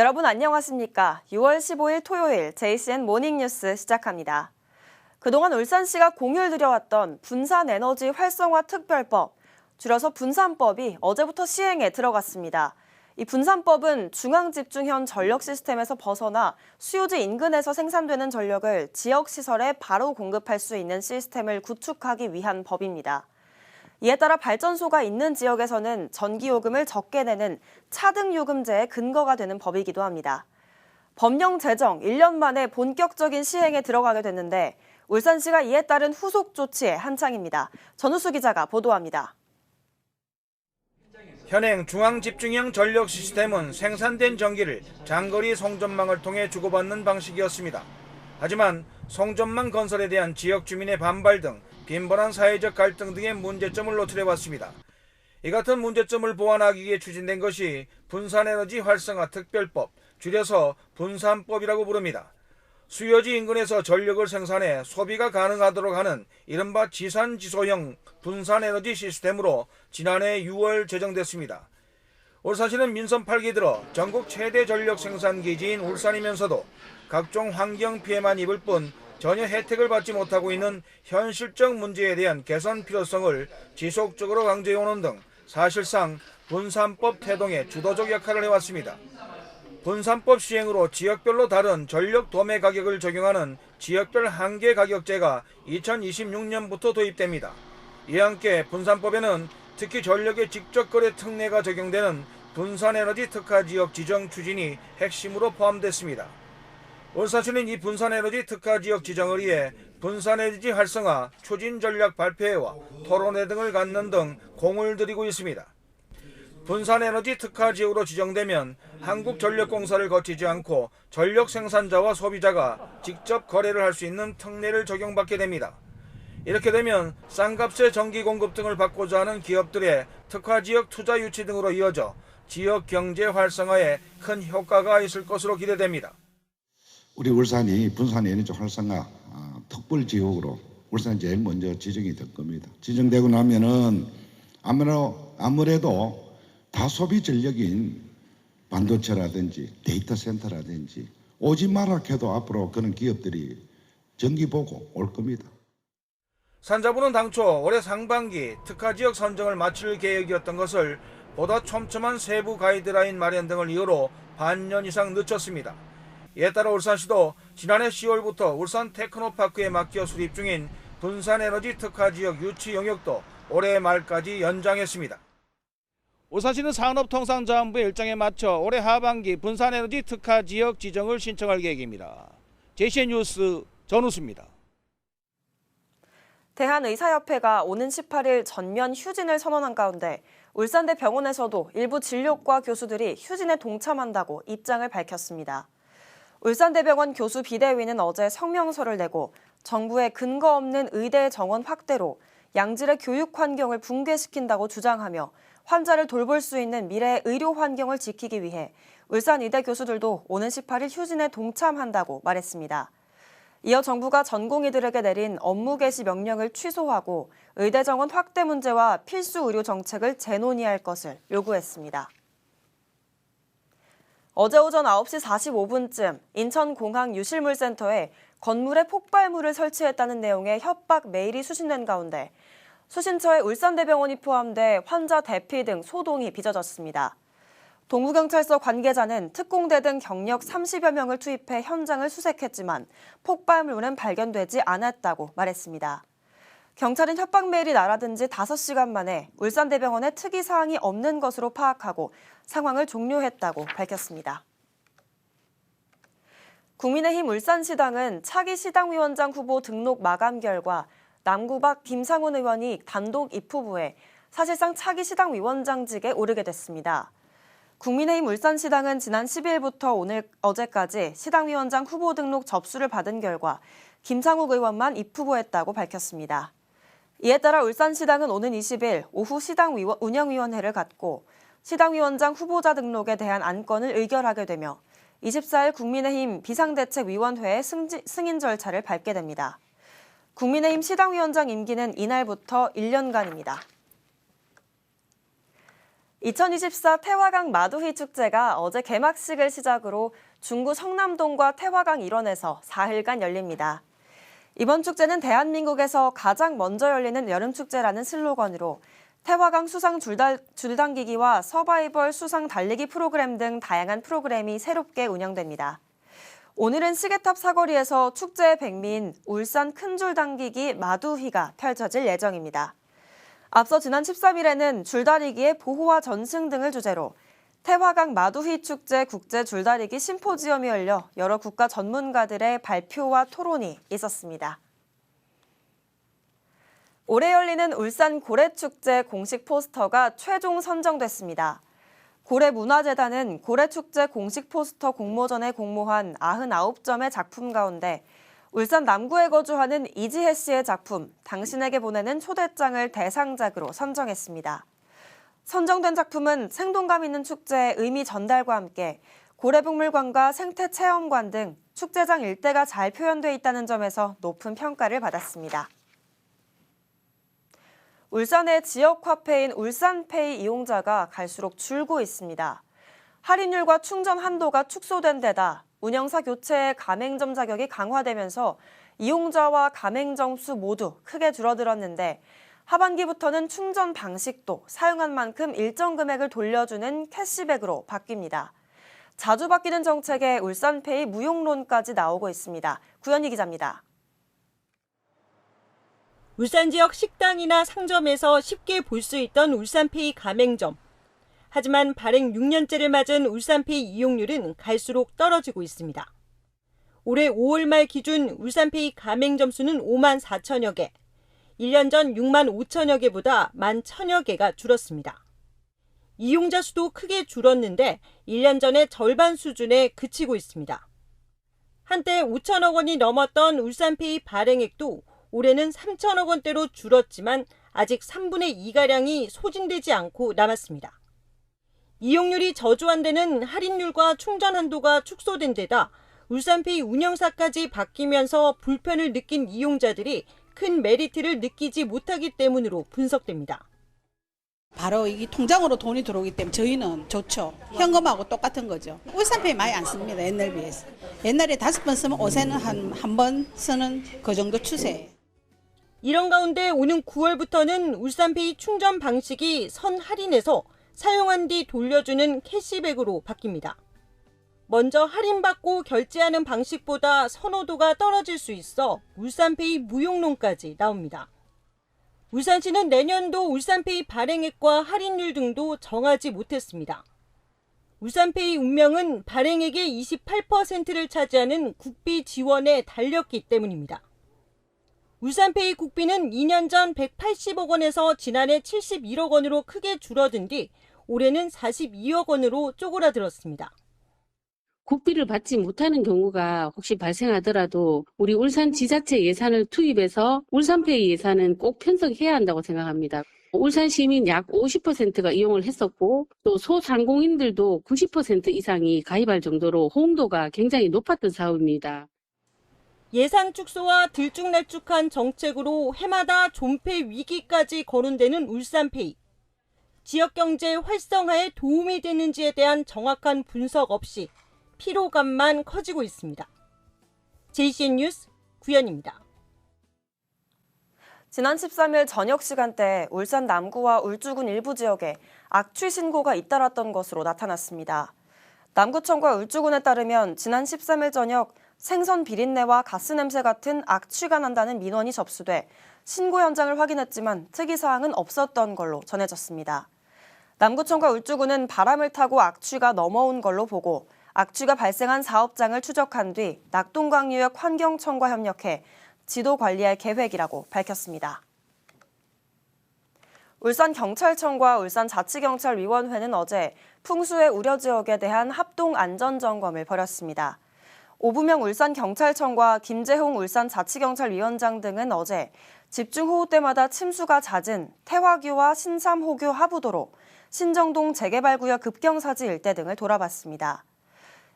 여러분 안녕하십니까? 6월 15일 토요일 JCN 모닝뉴스 시작합니다. 그동안 울산시가 공을 들여왔던 분산에너지 활성화 특별법, 줄여서 분산법이 어제부터 시행에 들어갔습니다. 이 분산법은 중앙집중현 전력 시스템에서 벗어나 수요지 인근에서 생산되는 전력을 지역 시설에 바로 공급할 수 있는 시스템을 구축하기 위한 법입니다. 이에 따라 발전소가 있는 지역에서는 전기요금을 적게 내는 차등요금제의 근거가 되는 법이기도 합니다. 법령 제정 1년 만에 본격적인 시행에 들어가게 됐는데 울산시가 이에 따른 후속 조치에 한창입니다. 전우수 기자가 보도합니다. 현행 중앙집중형 전력 시스템은 생산된 전기를 장거리 송전망을 통해 주고받는 방식이었습니다. 하지만 송전망 건설에 대한 지역 주민의 반발 등 빈번한 사회적 갈등 등의 문제점을 노출해 왔습니다. 이 같은 문제점을 보완하기 위해 추진된 것이 분산에너지 활성화 특별법, 줄여서 분산법이라고 부릅니다. 수요지 인근에서 전력을 생산해 소비가 가능하도록 하는 이른바 지산지소형 분산에너지 시스템으로 지난해 6월 제정됐습니다. 울산시는 민선 8기 들어 전국 최대 전력 생산 기지인 울산이면서도 각종 환경 피해만 입을 뿐 전혀 혜택을 받지 못하고 있는 현실적 문제에 대한 개선 필요성을 지속적으로 강조해오는 등 사실상 분산법 태동의 주도적 역할을 해왔습니다. 분산법 시행으로 지역별로 다른 전력 도매 가격을 적용하는 지역별 한계 가격제가 2026년부터 도입됩니다. 이와 함께 분산법에는 특히 전력의 직접 거래 특례가 적용되는 분산에너지 특화 지역 지정 추진이 핵심으로 포함됐습니다. 울산시는 이 분산에너지 특화 지역 지정을 위해 분산에너지 활성화 추진 전략 발표회와 토론회 등을 갖는 등 공을 들이고 있습니다. 분산에너지 특화 지역으로 지정되면 한국전력공사를 거치지 않고 전력 생산자와 소비자가 직접 거래를 할 수 있는 특례를 적용받게 됩니다. 이렇게 되면 싼값의 전기 공급 등을 받고자 하는 기업들의 특화 지역 투자 유치 등으로 이어져 지역 경제 활성화에 큰 효과가 있을 것으로 기대됩니다. 우리 울산이 분산 에너지 활성화 아, 특별 지역으로 울산 제일 먼저 지정이 될 겁니다. 지정되고 나면은 아무래도 아무래도 다 소비 전력인 반도체라든지 데이터 센터라든지 오지 마라 해도 앞으로 그런 기업들이 전기 보고 올 겁니다. 산자부는 당초 올해 상반기 특화 지역 선정을 마칠 계획이었던 것을 보다 촘촘한 세부 가이드라인 마련 등을 이유로 반년 이상 늦췄습니다. 이에 따라 울산시도 지난해 10월부터 울산 테크노파크에 맡겨 수립 중인 분산에너지 특화 지역 유치 영역도 올해 말까지 연장했습니다. 울산시는 산업통상자원부의 일정에 맞춰 올해 하반기 분산에너지 특화 지역 지정을 신청할 계획입니다. JCN 뉴스 전우수입니다. 대한의사협회가 오는 18일 전면 휴진을 선언한 가운데 울산대 병원에서도 일부 진료과 교수들이 휴진에 동참한다고 입장을 밝혔습니다. 울산대병원 교수 비대위는 어제 성명서를 내고 정부의 근거 없는 의대 정원 확대로 양질의 교육 환경을 붕괴시킨다고 주장하며 환자를 돌볼 수 있는 미래의 의료 환경을 지키기 위해 울산의대 교수들도 오는 18일 휴진에 동참한다고 말했습니다. 이어 정부가 전공의들에게 내린 업무 개시 명령을 취소하고 의대 정원 확대 문제와 필수 의료 정책을 재논의할 것을 요구했습니다. 어제 오전 9시 45분쯤 인천공항 유실물센터에 건물에 폭발물을 설치했다는 내용의 협박 메일이 수신된 가운데 수신처에 울산대병원이 포함돼 환자 대피 등 소동이 빚어졌습니다. 동부경찰서 관계자는 특공대 등 경력 30여 명을 투입해 현장을 수색했지만 폭발물은 발견되지 않았다고 말했습니다. 경찰은 협박 메일이 날아든 지 5시간 만에 울산대병원에 특이 사항이 없는 것으로 파악하고 상황을 종료했다고 밝혔습니다. 국민의힘 울산시당은 차기 시당위원장 후보 등록 마감 결과 남구박 김상훈 의원이 단독 입후보에 사실상 차기 시당위원장직에 오르게 됐습니다. 국민의힘 울산시당은 지난 10일부터 오늘 어제까지 시당위원장 후보 등록 접수를 받은 결과 김상욱 의원만 입후보했다고 밝혔습니다. 이에 따라 울산시당은 오는 20일 오후 시당 운영위원회를 갖고 시당위원장 후보자 등록에 대한 안건을 의결하게 되며 24일 국민의힘 비상대책위원회의 승인 절차를 밟게 됩니다. 국민의힘 시당위원장 임기는 이날부터 1년간입니다. 2024 태화강 마두희 축제가 어제 개막식을 시작으로 중구 성남동과 태화강 일원에서 4일간 열립니다. 이번 축제는 대한민국에서 가장 먼저 열리는 여름 축제라는 슬로건으로 태화강 수상 줄당기기와 서바이벌 수상 달리기 프로그램 등 다양한 프로그램이 새롭게 운영됩니다. 오늘은 시계탑 사거리에서 축제의 백미인 울산 큰 줄당기기 마두휘가 펼쳐질 예정입니다. 앞서 지난 13일에는 줄다리기의 보호와 전승 등을 주제로 태화강 마두휘 축제 국제 줄다리기 심포지엄이 열려 여러 국가 전문가들의 발표와 토론이 있었습니다. 올해 열리는 울산 고래축제 공식 포스터가 최종 선정됐습니다. 고래문화재단은 고래축제 공식 포스터 공모전에 공모한 99점의 작품 가운데 울산 남구에 거주하는 이지혜 씨의 작품 당신에게 보내는 초대장을 대상작으로 선정했습니다. 선정된 작품은 생동감 있는 축제의 의미 전달과 함께 고래박물관과 생태체험관 등 축제장 일대가 잘 표현돼 있다는 점에서 높은 평가를 받았습니다. 울산의 지역 화폐인 울산페이 이용자가 갈수록 줄고 있습니다. 할인율과 충전 한도가 축소된 데다 운영사 교체의 가맹점 자격이 강화되면서 이용자와 가맹점 수 모두 크게 줄어들었는데 하반기부터는 충전 방식도 사용한 만큼 일정 금액을 돌려주는 캐시백으로 바뀝니다. 자주 바뀌는 정책에 울산페이 무용론까지 나오고 있습니다. 구현희 기자입니다. 울산 지역 식당이나 상점에서 쉽게 볼 수 있던 울산페이 가맹점. 하지만 발행 6년째를 맞은 울산페이 이용률은 갈수록 떨어지고 있습니다. 올해 5월 말 기준 울산페이 가맹점 수는 5만 4천여 개, 1년 전 6만 5천여 개보다 1만 1천여 개가 줄었습니다. 이용자 수도 크게 줄었는데 1년 전의 절반 수준에 그치고 있습니다. 한때 5천억 원이 넘었던 울산페이 발행액도 올해는 3천억 원대로 줄었지만 아직 3분의 2가량이 소진되지 않고 남았습니다. 이용률이 저조한 데는 할인율과 충전 한도가 축소된 데다 울산페이 운영사까지 바뀌면서 불편을 느낀 이용자들이 큰 메리트를 느끼지 못하기 때문으로 분석됩니다. 바로 이 통장으로 돈이 들어오기 때문에 저희는 좋죠. 현금하고 똑같은 거죠. 울산페이 많이 안 씁니다. 옛날 비해서. 옛날에 다섯 번 쓰면 요새는 한 한 번 쓰는 그 정도 추세. 이런 가운데 오는 9월부터는 울산페이 충전 방식이 선 할인에서 사용한 뒤 돌려주는 캐시백으로 바뀝니다. 먼저 할인받고 결제하는 방식보다 선호도가 떨어질 수 있어 울산페이 무용론까지 나옵니다. 울산시는 내년도 울산페이 발행액과 할인율 등도 정하지 못했습니다. 울산페이 운명은 발행액의 28%를 차지하는 국비 지원에 달렸기 때문입니다. 울산페이 국비는 2년 전 180억 원에서 지난해 71억 원으로 크게 줄어든 뒤 올해는 42억 원으로 쪼그라들었습니다. 국비를 받지 못하는 경우가 혹시 발생하더라도 우리 울산 지자체 예산을 투입해서 울산페이 예산은 꼭 편성해야 한다고 생각합니다. 울산 시민 약 50%가 이용을 했었고 또 소상공인들도 90% 이상이 가입할 정도로 호응도가 굉장히 높았던 사업입니다. 예산 축소와 들쭉날쭉한 정책으로 해마다 존폐 위기까지 거론되는 울산페이. 지역 경제 활성화에 도움이 되는지에 대한 정확한 분석 없이 피로감만 커지고 있습니다. JCN 뉴스 구현입니다. 지난 13일 저녁 시간대 울산 남구와 울주군 일부 지역에 악취 신고가 잇따랐던 것으로 나타났습니다. 남구청과 울주군에 따르면 지난 13일 저녁 생선 비린내와 가스 냄새 같은 악취가 난다는 민원이 접수돼 신고 현장을 확인했지만 특이사항은 없었던 걸로 전해졌습니다. 남구청과 울주군은 바람을 타고 악취가 넘어온 걸로 보고 악취가 발생한 사업장을 추적한 뒤 낙동강유역 환경청과 협력해 지도 관리할 계획이라고 밝혔습니다. 울산경찰청과 울산자치경찰위원회는 어제 풍수의 우려 지역에 대한 합동 안전점검을 벌였습니다. 오부명 울산경찰청과 김재홍 울산자치경찰위원장 등은 어제 집중호우 때마다 침수가 잦은 태화교와 신삼호교 하부도로, 신정동 재개발구역 급경사지 일대 등을 돌아봤습니다.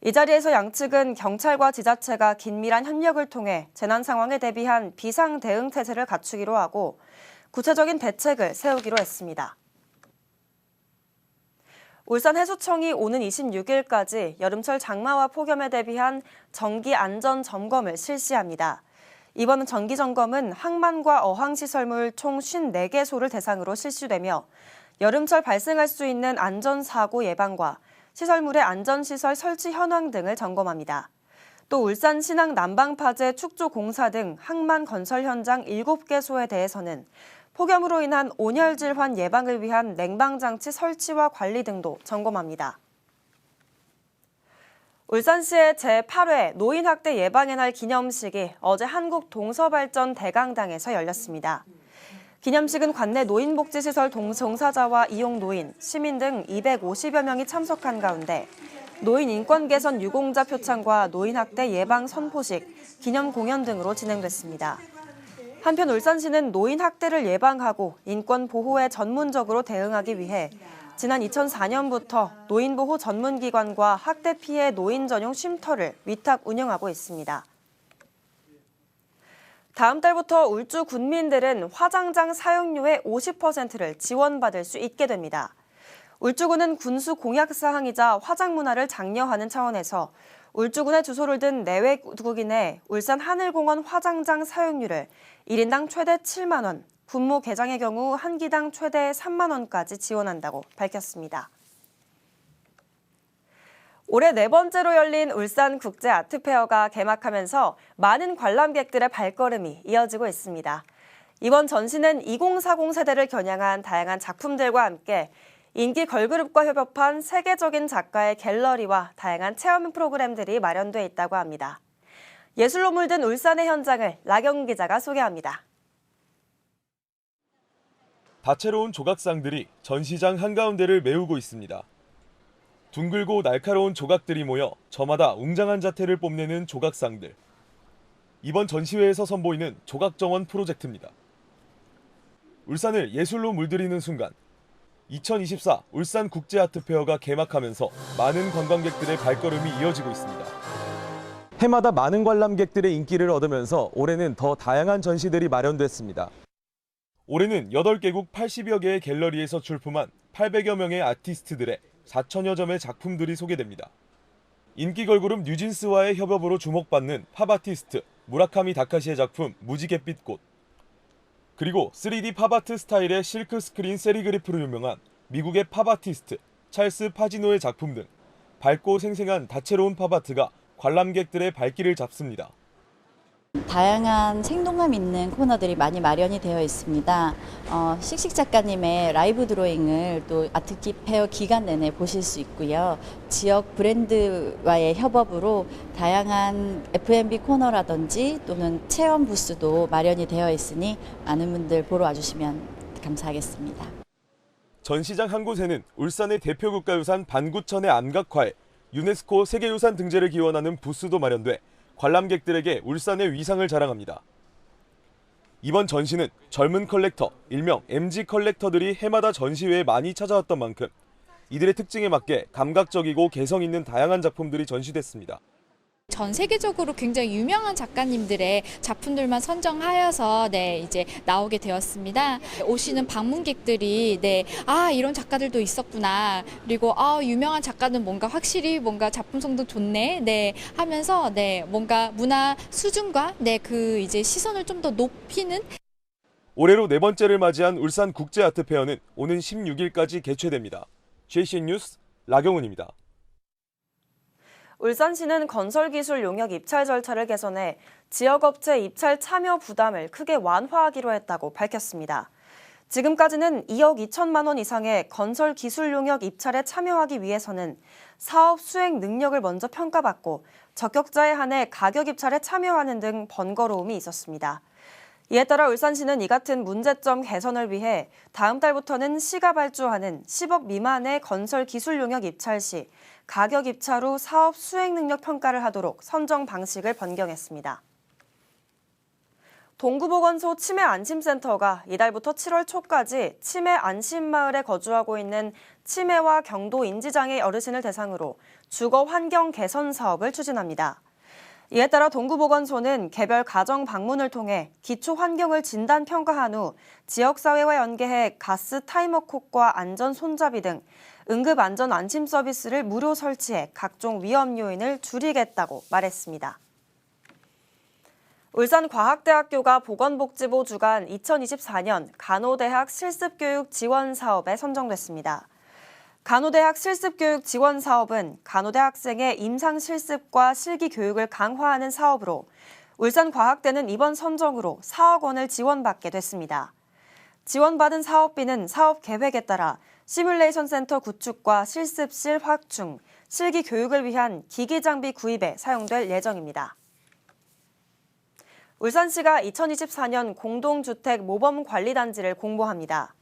이 자리에서 양측은 경찰과 지자체가 긴밀한 협력을 통해 재난 상황에 대비한 비상 대응 태세를 갖추기로 하고 구체적인 대책을 세우기로 했습니다. 울산해수청이 오는 26일까지 여름철 장마와 폭염에 대비한 정기 안전 점검을 실시합니다. 이번 정기 점검은 항만과 어항시설물 총 54개소를 대상으로 실시되며 여름철 발생할 수 있는 안전사고 예방과 시설물의 안전시설 설치 현황 등을 점검합니다. 또 울산 신항 난방파제 축조 공사 등 항만 건설 현장 7개소에 대해서는 폭염으로 인한 온열 질환 예방을 위한 냉방 장치 설치와 관리 등도 점검합니다. 울산시의 제8회 노인학대 예방의 날 기념식이 어제 한국 동서발전 대강당에서 열렸습니다. 기념식은 관내 노인복지시설 동종사자와 이용 노인, 시민 등 250여 명이 참석한 가운데 노인 인권 개선 유공자 표창과 노인학대 예방 선포식, 기념 공연 등으로 진행됐습니다. 한편 울산시는 노인 학대를 예방하고 인권 보호에 전문적으로 대응하기 위해 지난 2004년부터 노인 보호 전문기관과 학대 피해 노인 전용 쉼터를 위탁 운영하고 있습니다. 다음 달부터 울주 군민들은 화장장 사용료의 50%를 지원받을 수 있게 됩니다. 울주군은 군수 공약 사항이자 화장 문화를 장려하는 차원에서 울주군의 주소를 든 내외국인의 울산 하늘공원 화장장 사용료를 1인당 최대 7만 원, 분모 개장의 경우 한 기당 최대 3만 원까지 지원한다고 밝혔습니다. 올해 네 번째로 열린 울산 국제 아트페어가 개막하면서 많은 관람객들의 발걸음이 이어지고 있습니다. 이번 전시는 2040 세대를 겨냥한 다양한 작품들과 함께 인기 걸그룹과 협업한 세계적인 작가의 갤러리와 다양한 체험 프로그램들이 마련돼 있다고 합니다. 예술로 물든 울산의 현장을 나경 기자가 소개합니다. 다채로운 조각상들이 전시장 한가운데를 메우고 있습니다. 둥글고 날카로운 조각들이 모여 저마다 웅장한 자태를 뽐내는 조각상들. 이번 전시회에서 선보이는 조각정원 프로젝트입니다. 울산을 예술로 물들이는 순간 2024 울산 국제아트페어가 개막하면서 많은 관광객들의 발걸음이 이어지고 있습니다. 해마다 많은 관람객들의 인기를 얻으면서 올해는 더 다양한 전시들이 마련됐습니다. 올해는 8개국 80여 개의 갤러리에서 출품한 800여 명의 아티스트들의 4천여 점의 작품들이 소개됩니다. 인기 걸그룹 뉴진스와의 협업으로 주목받는 팝 아티스트 무라카미 다카시의 작품 무지갯빛 꽃 그리고 3D 팝아트 스타일의 실크 스크린 세리그리프로 유명한 미국의 팝 아티스트 찰스 파지노의 작품 등 밝고 생생한 다채로운 팝아트가 관람객들의 발길을 잡습니다. 다양한 생동감 있는 코너들이 많이 마련이 되어 있습니다. 어, 씩씩 작가님의 라이브 드로잉을 또 아트키 페어 기간 내내 보실 수 있고요. 지역 브랜드와의 협업으로 다양한 F&B 코너라든지 또는 체험 부스도 마련이 되어 있으니 많은 분들 보러 와주시면 감사하겠습니다. 전시장 한 곳에는 울산의 대표 국가유산 반구천의 암각화에 유네스코 세계유산 등재를 기원하는 부스도 마련돼 관람객들에게 울산의 위상을 자랑합니다. 이번 전시는 젊은 컬렉터, 일명 MG 컬렉터들이 해마다 전시회에 많이 찾아왔던 만큼 이들의 특징에 맞게 감각적이고 개성 있는 다양한 작품들이 전시됐습니다. 전 세계적으로 굉장히 유명한 작가님들의 작품들만 선정하여서 네 이제 나오게 되었습니다. 오시는 방문객들이 네아 이런 작가들도 있었구나 그리고 아 유명한 작가는 뭔가 확실히 뭔가 작품성도 좋네 네 하면서 네 뭔가 문화 수준과 네 그 이제 시선을 좀 더 높이는 올해로 네 번째를 맞이한 울산 국제 아트 페어는 오는 16일까지 개최됩니다. JCN 뉴스 라경훈입니다. 울산시는 건설기술 용역 입찰 절차를 개선해 지역업체 입찰 참여 부담을 크게 완화하기로 했다고 밝혔습니다. 지금까지는 2억 2천만 원 이상의 건설 기술 용역 입찰에 참여하기 위해서는 사업 수행 능력을 먼저 평가받고 적격자에 한해 가격 입찰에 참여하는 등 번거로움이 있었습니다. 이에 따라 울산시는 이 같은 문제점 개선을 위해 다음 달부터는 시가 발주하는 10억 미만의 건설 기술 용역 입찰 시 가격 입찰 후 사업 수행 능력 평가를 하도록 선정 방식을 변경했습니다. 동구보건소 치매 안심센터가 이달부터 7월 초까지 치매 안심마을에 거주하고 있는 치매와 경도 인지장애 어르신을 대상으로 주거 환경 개선 사업을 추진합니다. 이에 따라 동구보건소는 개별 가정 방문을 통해 기초 환경을 진단 평가한 후 지역사회와 연계해 가스 타이머 콕과 안전 손잡이 등 응급 안전 안심 서비스를 무료 설치해 각종 위험 요인을 줄이겠다고 말했습니다. 울산과학대학교가 보건복지부 주관 2024년 간호대학 실습교육 지원 사업에 선정됐습니다. 간호대학 실습교육 지원 사업은 간호대 학생의 임상 실습과 실기 교육을 강화하는 사업으로 울산과학대는 이번 선정으로 4억 원을 지원받게 됐습니다. 지원받은 사업비는 사업 계획에 따라 시뮬레이션 센터 구축과 실습실 확충, 실기 교육을 위한 기기 장비 구입에 사용될 예정입니다. 울산시가 2024년 공동주택 모범 관리단지를 공모합니다.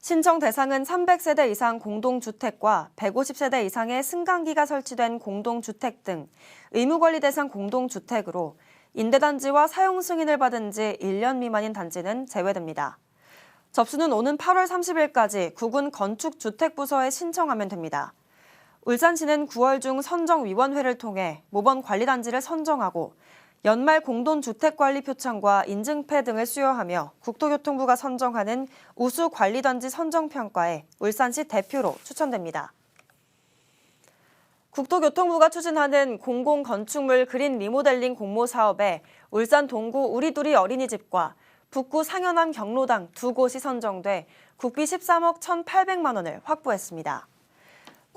신청 대상은 300세대 이상 공동주택과 150세대 이상의 승강기가 설치된 공동주택 등 의무관리 대상 공동주택으로 임대단지와 사용 승인을 받은 지 1년 미만인 단지는 제외됩니다. 접수는 오는 8월 30일까지 구군 건축주택부서에 신청하면 됩니다. 울산시는 9월 중 선정위원회를 통해 모범 관리단지를 선정하고 연말 공동주택관리 표창과 인증패 등을 수여하며 국토교통부가 선정하는 우수관리단지 선정평가에 울산시 대표로 추천됩니다. 국토교통부가 추진하는 공공건축물 그린 리모델링 공모 사업에 울산 동구 우리두리 어린이집과 북구 상현암 경로당 두 곳이 선정돼 국비 13억 1,800만 원을 확보했습니다.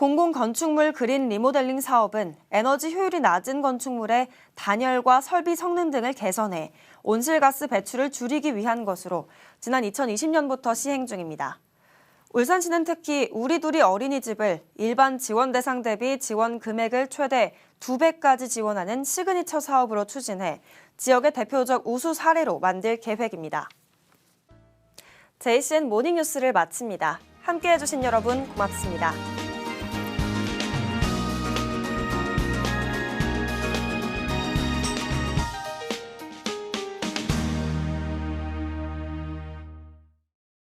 공공 건축물 그린 리모델링 사업은 에너지 효율이 낮은 건축물의 단열과 설비 성능 등을 개선해 온실가스 배출을 줄이기 위한 것으로 지난 2020년부터 시행 중입니다. 울산시는 특히 우리두리 어린이집을 일반 지원 대상 대비 지원 금액을 최대 2배까지 지원하는 시그니처 사업으로 추진해 지역의 대표적 우수 사례로 만들 계획입니다. JCN 모닝뉴스를 마칩니다. 함께해 주신 여러분 고맙습니다.